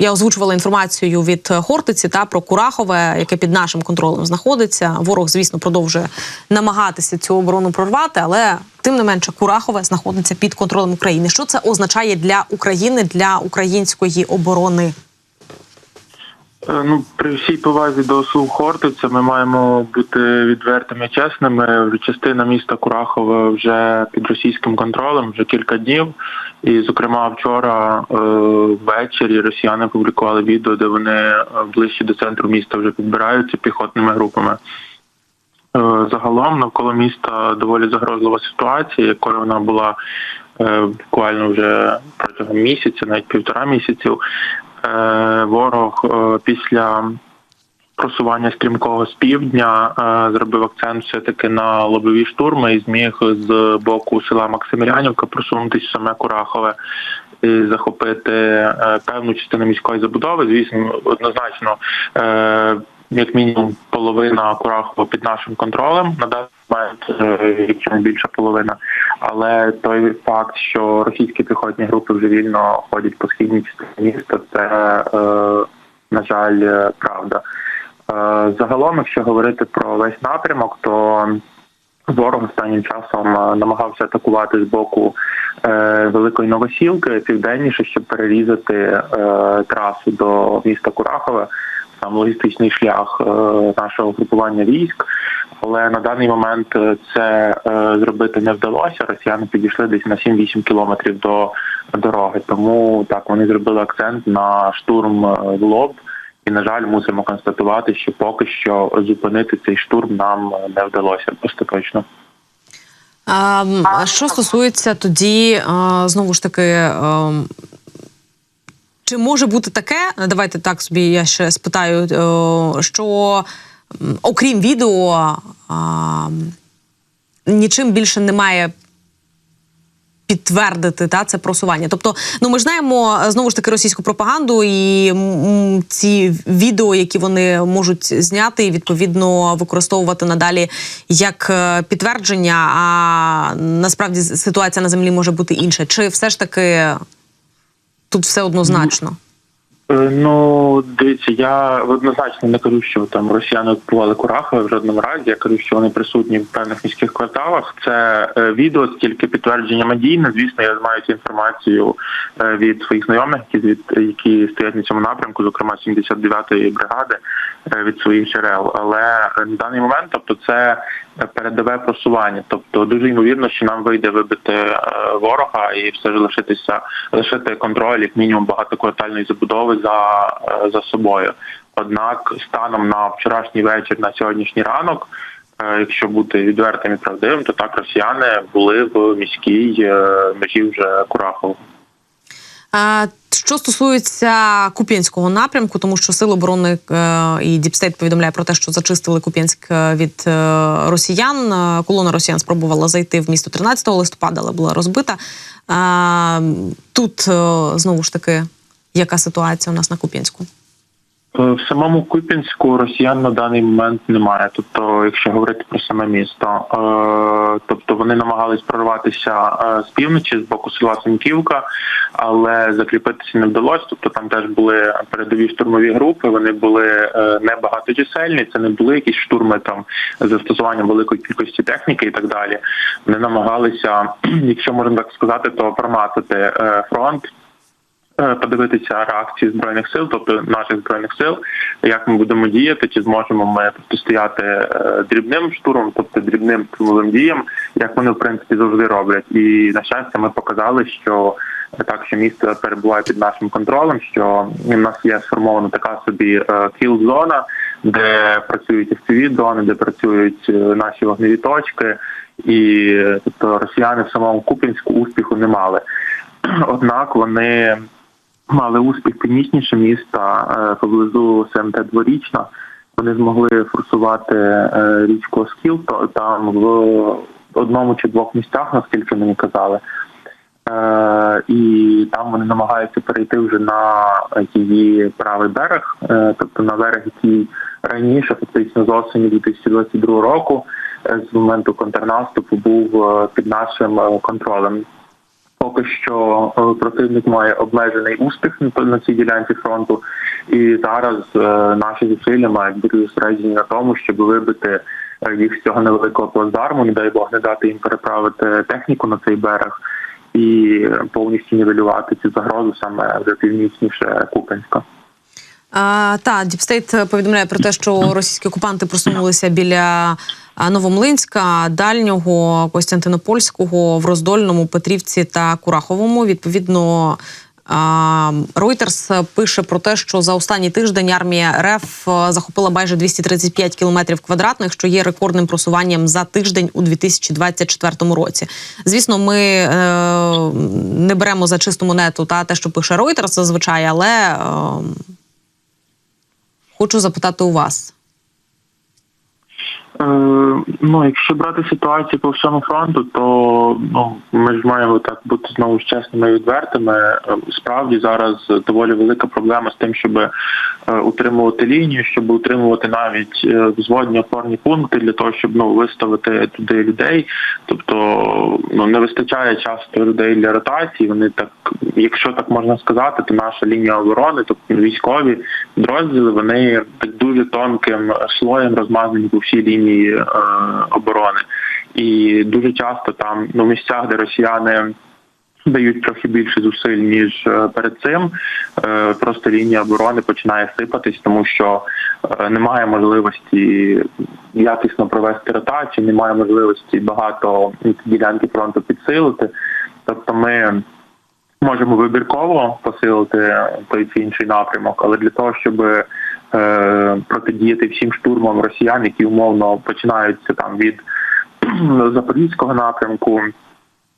я озвучувала інформацію від Хортиці та про Курахове, яке під нашим контролем знаходиться. Ворог, звісно, продовжує намагатися цю оборону прорвати, але тим не менше Курахове знаходиться під контролем України. Що це означає для України, для української оборони? Е, Ну, при всій повазі до СУ Хортиця ми маємо бути відвертими чесними. Частина міста Курахове вже під російським контролем вже кілька днів. І, зокрема, вчора е, ввечері росіяни публікували відео, де вони е, ближче до центру міста вже підбираються піхотними групами. Е, Загалом навколо міста доволі загрозлива ситуація, якою вона була буквально вже протягом місяця, навіть півтора місяців. Ворог після просування стрімкого з півдня е, зробив акцент все таки на лобові штурми і зміг з боку села Максимилянівка просунутися в саме Курахове і захопити е, певну частину міської забудови. Звісно, однозначно. е, Як мінімум половина Курахова під нашим контролем на даний момент, якщо не більша половина. Але той факт, що російські піхотні групи вже вільно ходять по східній частині міста, це на жаль правда. Е, Загалом, якщо говорити про весь напрямок, то ворог останнім часом е, намагався атакувати з боку е, Великої Новосілки південніше, щоб перерізати трасу до міста Курахове, сам логістичний шлях нашого групування військ. Але на даний момент це зробити не вдалося. Росіяни підійшли десь на 7-8 кілометрів до дороги. Тому так вони зробили акцент на штурм в лоб. І на жаль, мусимо констатувати, що поки що зупинити цей штурм нам е, не вдалося остаточно. А, що стосується тоді, знову ж таки, чи може бути таке? Давайте так собі я ще спитаю, е, що окрім відео нічим більше немає. Підтвердити та це просування. Тобто, ну ми ж знаємо е, знову ж таки російську пропаганду і ці відео, які вони можуть зняти і відповідно використовувати надалі як е, підтвердження. А насправді ситуація на землі може бути інша. Чи все ж таки тут все однозначно? Е, Ну, дивіться, я однозначно не кажу, що там росіяни окупували Курахове в жодному разі. Я кажу, що вони присутні в певних міських кварталах. Це е, відео тільки підтвердження медійне. Звісно, я маю цю інформацію е, від своїх знайомих, які від які стоять на цьому напрямку, зокрема 79-ї бригади від своїх джерел. Але на даний момент, тобто, це передове просування. Тобто, дуже ймовірно, що нам вийде вибити е, ворога і все ж лишитися лишити контроль як мінімум багатоквартальної забудови за, е, за собою. Однак, станом на вчорашній вечір, на сьогоднішній ранок, е, якщо бути відвертим і правдивим, то так росіяни були в міській е, межі вже Курахова. Що стосується Куп'янського напрямку, тому що Сили оборони е, і Діпстейт повідомляє про те, що зачистили Куп'янськ е, від е, росіян. Колона росіян спробувала зайти в місто 13 листопада, але була розбита. Тут знову ж таки, яка ситуація у нас на Куп'янську? Е, В самому Куп'янську росіян на даний момент немає. Тобто, якщо говорити про саме місто, е, тобто вони намагались прорватися е, з півночі з боку села Сеньківка, але закріпитися не вдалося. Тобто там теж були передові штурмові групи. Вони були е, не багаточисельні, це не були якісь штурми там з застосуванням великої кількості техніки і так далі. Вони намагалися, якщо можна так сказати, то промацати фронт подивитися реакції збройних сил, тобто наших збройних сил, як ми будемо діяти, чи зможемо ми протистояти е, дрібним штурмом, тобто дрібним штурмовим діям, як вони в принципі завжди роблять. І на щастя, ми показали, що так, що місто перебуває під нашим контролем, що в нас є сформована така собі кіл-зона, де працюють fpv зони, де працюють е, наші вогневі точки, і е, тобто росіяни в самому Купінську успіху не мали. Однак вони мали успіх північніше міста е, поблизу СМТ Дворічна. Вони змогли форсувати е, річку Оскіл, там в одному чи двох місцях, наскільки мені казали. Е, і там вони намагаються перейти вже на її правий берег, тобто на берег, який раніше, фактично з осені 2022 року, з моменту контрнаступу був під нашим контролем. Поки що е, противник має обмежений успіх на- цій ділянці фронту, і зараз е, наші зусилля мають бути зосереджені на тому, щоб вибити е, їх з цього невеликого плацдарму, не дай Бог не дати їм переправити техніку на цей берег і повністю нівелювати цю загрозу саме вже північніше Купенська. А, та Діпстейт повідомляє про те, що російські окупанти просунулися біля Новомлинська, Дальнього, Костянтинопольського, в Роздольному, Петрівці та Кураховому. Відповідно. а, Reuters пише про те, що за останній тиждень армія РФ захопила майже 235 кілометрів квадратних, що є рекордним просуванням за тиждень у 2024 році. Звісно, ми е, не беремо за чисту монету та те, що пише Reuters зазвичай, але е, Хочу запитати у вас. Е, ну, якщо брати ситуацію по всьому фронту, то ну ми ж маємо так бути знову ж чесними і відвертими. Е, Справді зараз доволі велика проблема з тим, щоб е, утримувати лінію, щоб утримувати навіть взводні опорні пункти для того, щоб ну виставити туди людей. Тобто ну не вистачає часто людей для ротації. Вони так, якщо так можна сказати, то наша лінія оборони, тобто військові підрозділи, вони так дуже тонким слоєм розмазані по всій лінії е, оборони. І дуже часто там ну, місцях, де росіяни дають трохи більше зусиль ніж е, перед цим. Е, Просто лінія оборони починає сипатись, тому що е, немає можливості якісно провести ротацію, немає можливості багато ділянки фронту підсилити. Тобто ми можемо вибірково посилити той чи інший напрямок, але для того, щоб протидіяти всім штурмам росіян, які умовно починаються там від запорізького напрямку.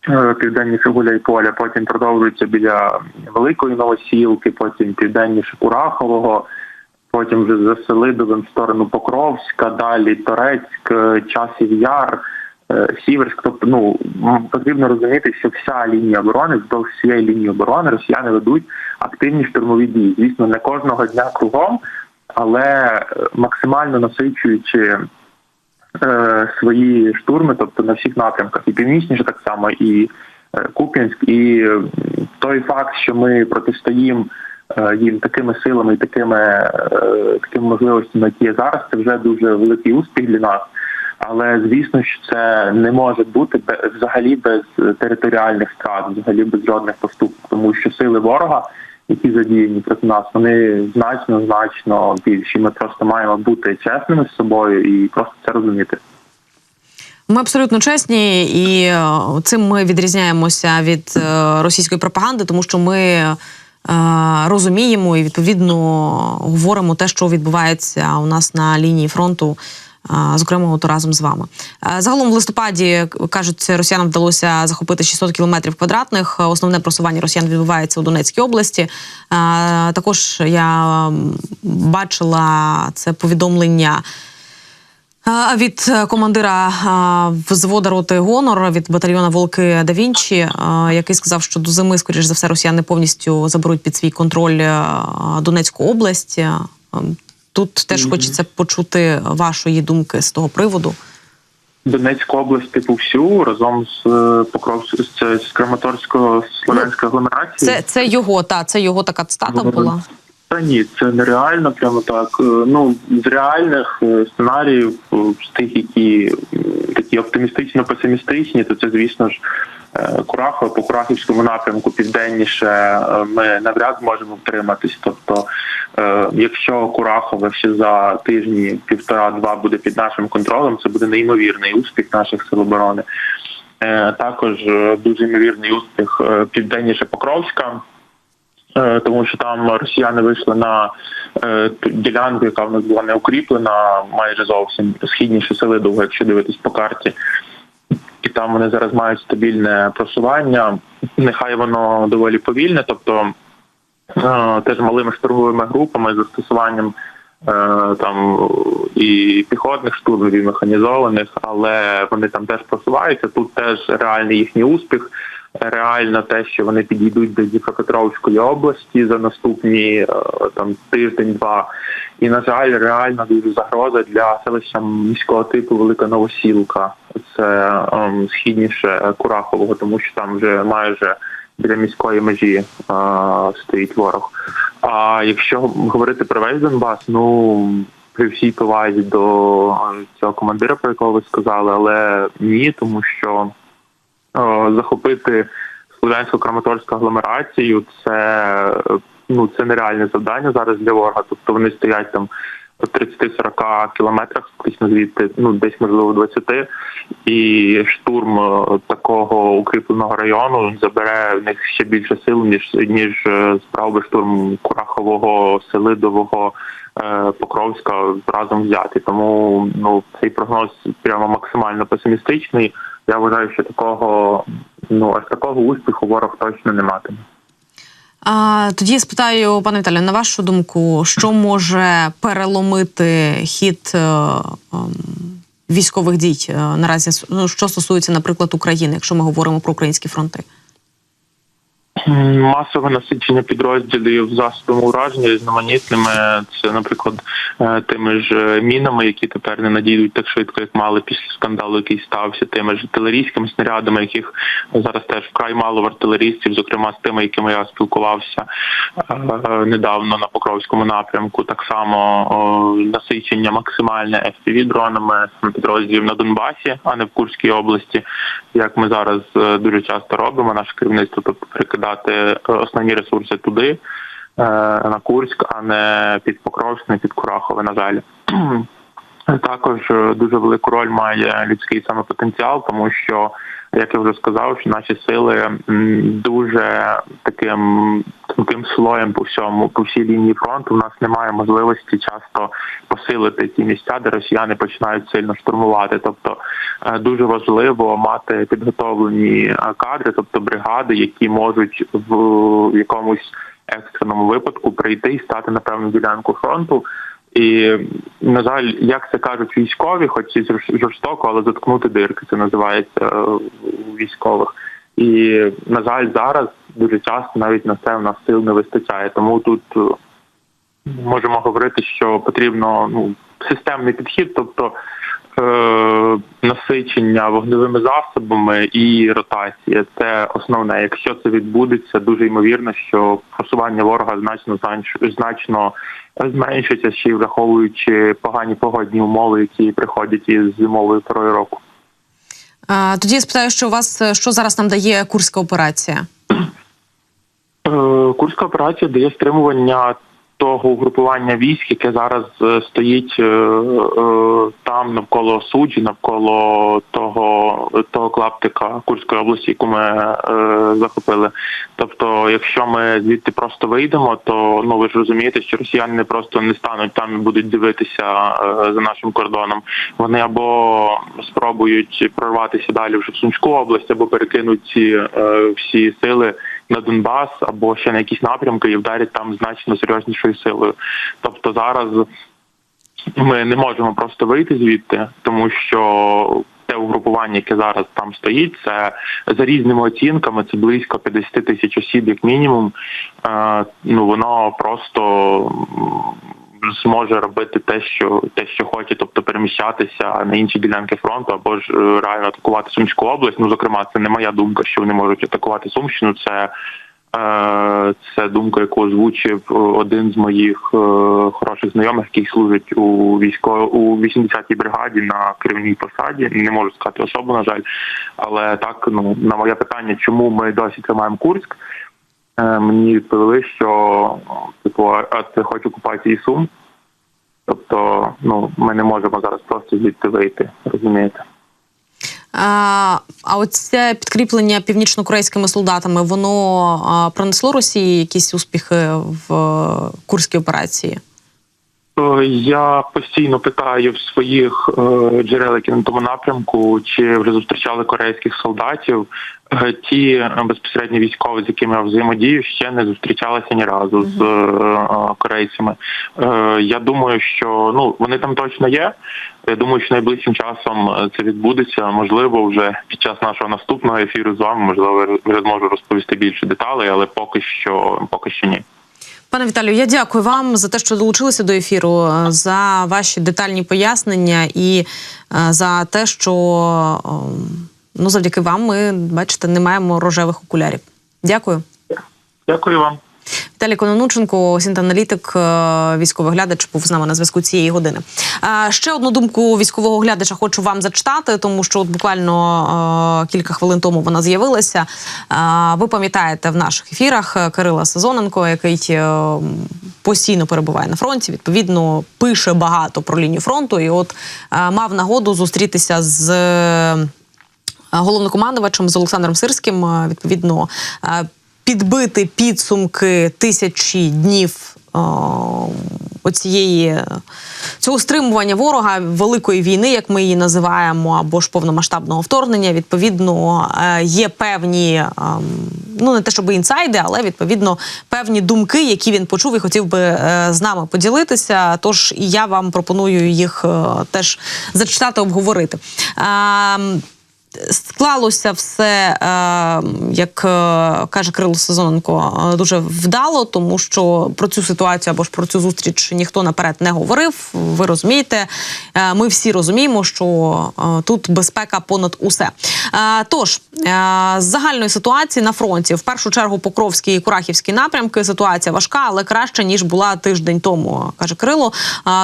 е, Південніше Гуляйполя, потім продовжується біля Великої Новосілки, потім південніше Курахового, потім вже за Селидовим в сторону Покровська, далі Торецьк, е, Часів Яр, е, Сіверськ. Тобто, ну потрібно розуміти, що вся лінія оборони, вздовж всієї лінії оборони росіяни ведуть активні штурмові дії. Звісно, не кожного дня кругом, але е, максимально насичуючи е, свої штурми, тобто на всіх напрямках, і північніше так само, і е, Куп'янськ, і той факт, що ми протистоїмо їм такими силами і такими, такими можливостями, які є зараз, це вже дуже великий успіх для нас. Але звісно, що це не може бути взагалі без територіальних втрат, взагалі без жодних поступок, тому що сили ворога, які задіяні проти нас, вони значно значно більші. Ми просто маємо бути чесними з собою і просто це розуміти. Ми абсолютно чесні, і е, цим ми відрізняємося від е, російської пропаганди, тому що ми е, розуміємо і відповідно говоримо те, що відбувається у нас на лінії фронту. Зокрема, от разом з вами Е, загалом в листопаді кажуть, росіянам вдалося захопити 600 кілометрів квадратних. Основне просування росіян відбувається у Донецькій області. Е, Також я бачила це повідомлення Від е, командира взвода роти Гонор від батальйона Волки да Вінчі, який сказав, що до зими, скоріш за все, росіяни повністю заберуть під свій контроль Донецьку область. Тут теж хочеться почути вашої думки з того приводу. Донецьку область типу всю разом з е, Покровською з, з Краматорського слов'янської агломерації. Це, це його, та це його така цитата була. Та ні, це нереально, прямо так. Е, Ну з реальних е, сценаріїв, з тих, які такі оптимістично-песимістичні, то це, звісно ж, е, Курахова по Курахівському напрямку південніше е, ми навряд зможемо втриматись. Тобто, е, якщо Курахове ще за тижні півтора-два буде під нашим контролем, це буде неймовірний успіх наших сил оборони. Також дуже ймовірний успіх південніше Покровська. Е, тому що там росіяни вийшли на е, ділянку, яка в нас була не укріплена, майже зовсім східніше сели довго, якщо дивитись по карті. І там вони зараз мають стабільне просування. Нехай воно доволі повільне, тобто е, теж малими штурмовими групами з застосуванням там і піхотних штурмів, і механізованих, але вони там теж просуваються. Тут теж реальний їхній успіх. Реально те, що вони підійдуть до Дніпропетровської області за наступні е, там тиждень-два. І на жаль, реально дуже загроза для селища міського типу Велика Новосілка. Це ем, східніше Курахового, тому що там вже майже біля міської межі е, стоїть ворог. А якщо говорити про весь Донбас, ну при всій повазі до е, цього командира, про якого ви сказали, але ні, тому що захопити слов'янсько краматорську агломерацію це е, ну це нереальне завдання зараз для ворога. Тобто вони стоять там в 30-40 кілометрах, фактично звідти, ну десь можливо 20, і штурм е, такого укріпленого району забере в них ще більше сил, ніж ніж е, справ би штурм Курахового, Селидового. е, Покровська разом взяти, тому ну цей прогноз прямо максимально песимістичний. Я вважаю, що такого ну аж такого успіху ворог точно не матиме. А, тоді я спитаю, пане Віталію, на вашу думку, що може переломити хід е, ем, військових дій е, наразі, ну, що стосується, наприклад, України, якщо ми говоримо про українські фронти? Масове насичення підрозділів засобами ураження різноманітними. Це, наприклад, е, тими ж е, мінами, які тепер не надійдуть так швидко, як мали після скандалу, який стався, тими ж артилерійськими снарядами, яких зараз теж вкрай мало в артилерістів, зокрема з тими, якими я спілкувався е, недавно на Покровському напрямку. Так само насичення максимальне fpv дронами підрозділів на Донбасі, а не в Курській області, як ми зараз дуже часто робимо. Наше керівництво тобто е, основні ресурси туди, е, на Курськ, а не під Покровськ, не під Курахове, на жаль. Також е, дуже велику роль має людський саме потенціал, тому що, як я вже сказав, що наші сили дуже таким тонким слоєм по всьому, по всій лінії фронту. У нас немає можливості часто посилити ті місця, де росіяни починають сильно штурмувати. Тобто е, дуже важливо мати підготовлені е, кадри, тобто бригади, які можуть в якомусь екстреному випадку прийти і стати на певну ділянку фронту. І на жаль, як це кажуть військові, хоч і жорс- жорстоко, але заткнути дирки це називається е, у військових. І на жаль, зараз дуже часто навіть на це в нас сил не вистачає. Тому тут е, можемо говорити, що потрібно ну системний підхід, тобто е, насичення вогневими засобами і ротація. Це основне. Якщо це відбудеться, дуже ймовірно, що просування ворога значно знач- значно зменшиться, ще й враховуючи погані погодні умови, які приходять із зимовою порою року. Тоді я спитаю, що у вас е, що зараз нам дає курська операція? Е, Курська операція дає стримування того угрупування військ, яке зараз е, стоїть е, там навколо суджі, навколо того того клаптика Курської області, яку ми захопили. Тобто, якщо ми звідти просто вийдемо, то ну ви ж розумієте, що росіяни не просто не стануть там і будуть дивитися за нашим кордоном. Вони або спробують прорватися далі вже в Сумську область, або перекинуть ці всі сили на Донбас або ще на якісь напрямки і вдарять там значно серйознішою силою. Тобто зараз ми не можемо просто вийти звідти, тому що те угрупування, яке зараз там стоїть, це за різними оцінками, це близько 50 тисяч осіб, як мінімум. Е, ну воно просто зможе робити те, що те, що хоче, тобто переміщатися на інші ділянки фронту, або ж е, реально атакувати Сумську область. Ну, зокрема, це не моя думка, що вони можуть атакувати Сумщину. Це Е, Це думка, яку озвучив е, один з моїх хороших знайомих, який служить у військо у 80-й бригаді на керівній посаді. Не можу сказати особу, на жаль, але так ну на моє питання, чому ми досі тримаємо Курськ, мені відповіли, що типу, а це хоч окупації Сум. Тобто, ну ми не можемо зараз просто звідти вийти, розумієте. А, а оце підкріплення північно-корейськими солдатами, воно а, принесло Росії якісь успіхи в е, курській операції? Е, Я постійно питаю в своїх е, джерел, які на тому напрямку, чи вже зустрічали корейських солдатів. Е, Ті е, безпосередньо військові, з якими я взаємодію, ще не зустрічалися ні разу з корейцями. Я думаю, що ну вони там точно є. Я думаю, що найближчим часом це відбудеться. Можливо, вже під час нашого наступного ефіру з вами, можливо, я зможу розповісти більше деталей, але поки що, поки що ні. Пане Віталію, я дякую вам за те, що долучилися до ефіру, за ваші детальні пояснення і е, за те, що е, ну завдяки вам ми бачите, не маємо рожевих окулярів. Дякую. Дякую вам. Віталій Кононученко, сінт-аналітик, е, військовий глядач, був з нами на зв'язку цієї години. Е, Ще одну думку військового глядача хочу вам зачитати, тому що от буквально е, кілька хвилин тому вона з'явилася. Ви пам'ятаєте в наших ефірах Кирила Сезоненко, який постійно перебуває на фронті. Відповідно, пише багато про лінію фронту. І от мав нагоду зустрітися з. головнокомандувачем з Олександром Сирським відповідно підбити підсумки тисячі днів. е, Оцієї цього стримування ворога великої війни, як ми її називаємо, або ж повномасштабного вторгнення, відповідно е, є певні, ем, ну не те, щоб інсайди, але відповідно певні думки, які він почув і хотів би е, з нами поділитися. Тож і я вам пропоную їх е, теж зачитати, обговорити. Склалося все, е, як е, каже Кирило Сезоненко, е, дуже вдало, тому що про цю ситуацію або ж про цю зустріч ніхто наперед не говорив. Ви розумієте, ми всі розуміємо, що тут безпека понад усе. Тож з загальної ситуації на фронті, в першу чергу, Покровський і Курахівський напрямки. Ситуація важка, але краще ніж була тиждень тому, каже Кирило.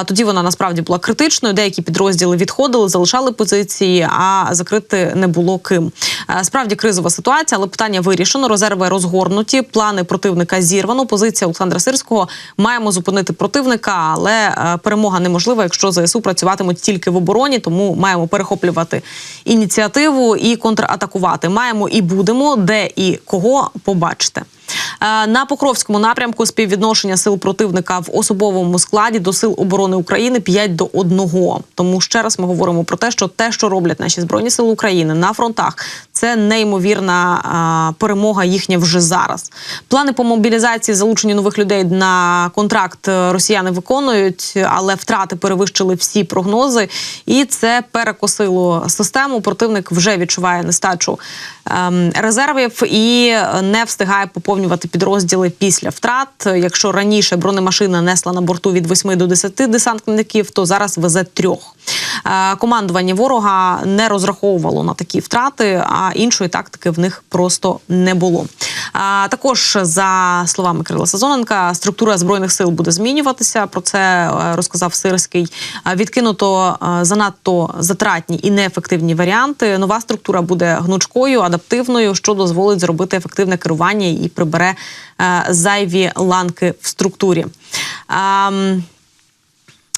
Тоді вона насправді була критичною. Деякі підрозділи відходили, залишали позиції, а закрити не було ким. Е, Справді кризова ситуація, але питання вирішено. Резерви розгорнуті. Плани противника зірвано. Позиція Олександра Сирського маємо зупинити противника, але е, перемога неможлива, якщо ЗСУ працюватимуть тільки в обороні. Тому маємо перехоплювати ініціативу і контратакувати. Маємо і будемо, де і кого побачите. Е, На Покровському напрямку співвідношення сил противника в особовому складі до сил оборони України 5 до 1. Тому ще раз ми говоримо про те, що те, що роблять наші збройні сили України на фронтах, це неймовірна а, перемога їхня вже зараз. Плани по мобілізації залучення нових людей на контракт е, росіяни виконують, але втрати перевищили всі прогнози, і це перекосило систему. Противник вже відчуває нестачу ем, резервів і не встигає поповнювати підрозділи після втрат. Якщо раніше бронемашина несла на борту від 8 до 10 десантників, то зараз везе трьох. Е, Командування ворога не розраховувало на такі втрати, а іншої тактики в них просто не було. А також за словами Кирила Сазоненка, структура збройних сил буде змінюватися. Про це е, розказав Сирський. Відкинуто е, занадто затратні і неефективні варіанти. Нова структура буде гнучкою, адаптивною, що дозволить зробити ефективне керування і прибере е, зайві ланки в структурі.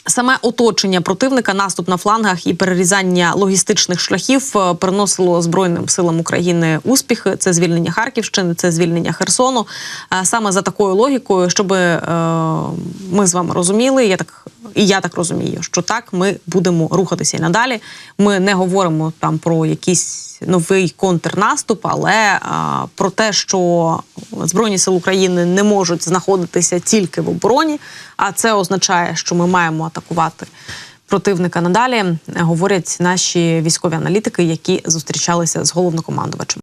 Саме оточення противника, наступ на флангах і перерізання логістичних шляхів е, приносило Збройним силам України успіхи. Це звільнення Харківщини, це звільнення Херсону. Е, Саме за такою логікою, щоб е, ми з вами розуміли, я так і я так розумію, що так ми будемо рухатися і надалі. Ми не говоримо там про якийсь новий контрнаступ, але е, про те, що Збройні сили України не можуть знаходитися тільки в обороні, а це означає, що ми маємо атакувати противника надалі, говорять наші військові аналітики, які зустрічалися з головнокомандувачем.